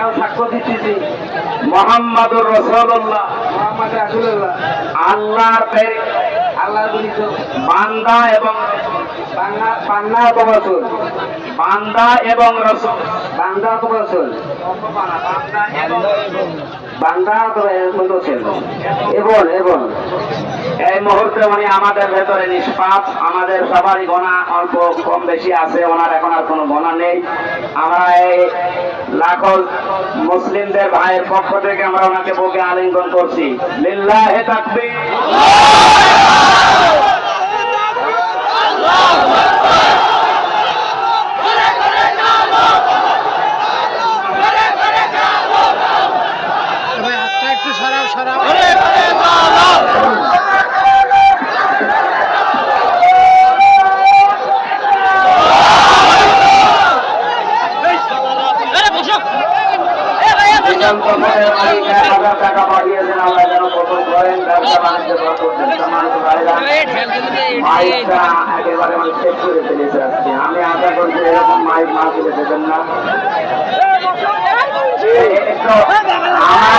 আরও সাক্ষ্য দিচ্ছি মোহাম্মদুর রসুল্লাহ মোহাম্মদ রাসুল্লাহ আল্লাহর প্রেরিত আল্লাহ বান্দা এবং রসুল বান্দা এবং রসুল। বান্দা রসুল। বান্দা রসুল। এবং এবং এই মুহূর্তে উনি আমাদের ভেতরে নিষ্পাপ আমাদের সবারই গণা অল্প কম বেশি আছে ওনার এখন আর কোনো গণা নেই। আমরা এই লাখো মুসলিমদের ভাইয়ের পক্ষ থেকে আমরা ওনাকে বুকে আলিঙ্গন করছি। লিল্লাহে হাতটা একটু সরাও। এক হাজার টাকা পাঠিয়েছেন আমরা যেন ভাইরা মাইকটা একেবারে ফেলেছে আজকে আমি আশা করছি এরকম মাইক দেবেন না এই একটু আমার